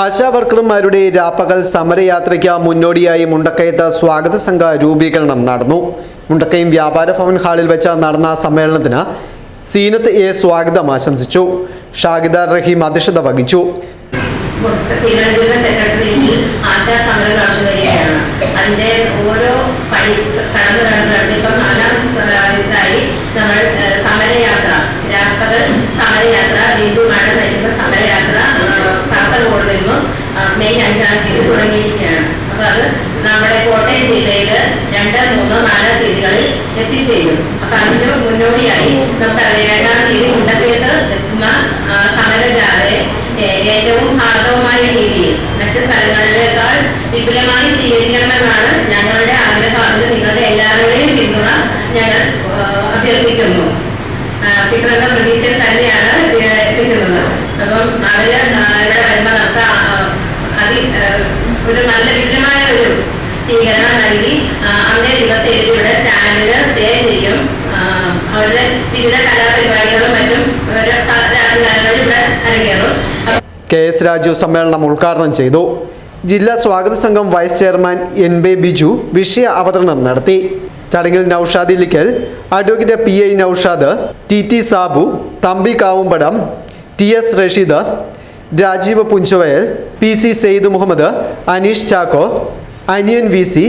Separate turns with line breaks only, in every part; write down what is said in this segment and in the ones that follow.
ആശാ വർക്കർമാരുടെ രാപ്പകൽ സമരയാത്രയ്ക്ക് മുന്നോടിയായി മുണ്ടക്കയത്ത് സ്വാഗത സംഘ രൂപീകരണം നടന്നു. മുണ്ടക്കയം വ്യാപാര ഭവൻ ഹാളിൽ വെച്ച് നടന്ന സമ്മേളനത്തിന് സീനത്ത് എ സ്വാഗതം ആശംസിച്ചു. ഷാഹിദ റഹീം അധ്യക്ഷത വഹിച്ചു.
അതിന്റെ ഓരോ പണി കടന്നു മെയ് അഞ്ചാം തീയതി തുടങ്ങിയിരിക്കുകയാണ്. അപ്പൊ അത് നമ്മുടെ കോട്ടയം ജില്ലയിൽ രണ്ട് മൂന്ന് നാല് തീയതികളിൽ എത്തിച്ചേരും. അപ്പൊ അതിന് മുന്നോടിയായി നമുക്ക് രണ്ടാം തീയതി മുണ്ടക്കയത്ത് എത്തുന്ന സമരജാതെ ഏറ്റവും ഹാർദവമായ രീതിയിൽ മറ്റ് സ്ഥലങ്ങളിലേക്കാൾ വിപുലമായി സ്വീകരിക്കണമെന്നാണ് ഞങ്ങളുടെ ആഗ്രഹം. നിങ്ങളുടെ എല്ലാവരുടെയും പിന്തുണ ഞങ്ങൾ അഭ്യർത്ഥിക്കുന്നു. ആ, കിട്ടുമെന്ന പ്രതീക്ഷയിൽ തന്നെയാണ് ഒരു നല്ല വിപുലമായ ഒരു സ്വീകരണം നൽകി അന്നേ ദിവസം ഇവരിവിടെ ചാനലിൽ സ്റ്റേ ചെയ്യും. അവരുടെ വിവിധ കലാപരിപാടികളും മറ്റും ഇവിടെ അരങ്ങേറും.
കെ എസ് രാജു സമ്മേളനം ഉദ്ഘാടനം ചെയ്തു. ജില്ലാ സ്വാഗത സംഘം വൈസ് ചെയർമാൻ എൻ ബെ ബിജു വിഷയ അവതരണം നടത്തി. ചടങ്ങിൽ Noushad Ilickal advocate P I Noushad T T Sabu Thampi Kavumpadam T S Rasheed Rajeev Punchavayal P C Sayed Muhammad Aneesh Chacko Aniyan V C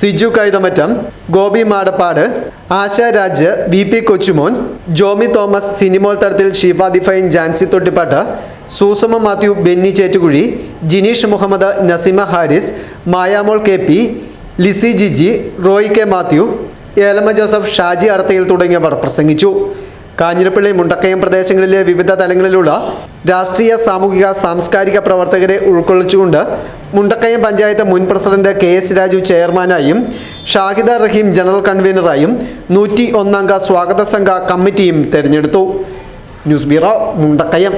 Siju Kaithamattam Gopi Madappad Asha Raj V P Kochumon Jomi Thomas Sinimol Thadathil ഷിഫാദിഫൈൻ ദിഫൈൻ Jancy Thottippatt Soosamma Mathew Benny Chettukuzhi Jineesh Muhammad Naseema Haris Mayamol K P Lizy Jiji Roy K Mathew Elama Joseph Shaji Arthayil തുടങ്ങിയവർ പ്രസംഗിച്ചു. കാഞ്ഞിരപ്പള്ളി മുണ്ടക്കയം പ്രദേശങ്ങളിലെ വിവിധ തലങ്ങളിലുള്ള രാഷ്ട്രീയ സാമൂഹിക സാംസ്കാരിക പ്രവർത്തകരെ ഉൾക്കൊള്ളിച്ചുകൊണ്ട് മുണ്ടക്കയം പഞ്ചായത്ത് മുൻ പ്രസിഡന്റ് കെ എസ് രാജു ചെയർമാനായും ഷാഹിദ റഹീം ജനറൽ കൺവീനറായും നൂറ്റി ഒന്നംഗ സ്വാഗത സംഘ കമ്മിറ്റിയും തെരഞ്ഞെടുത്തു. News bureau Mundakayam.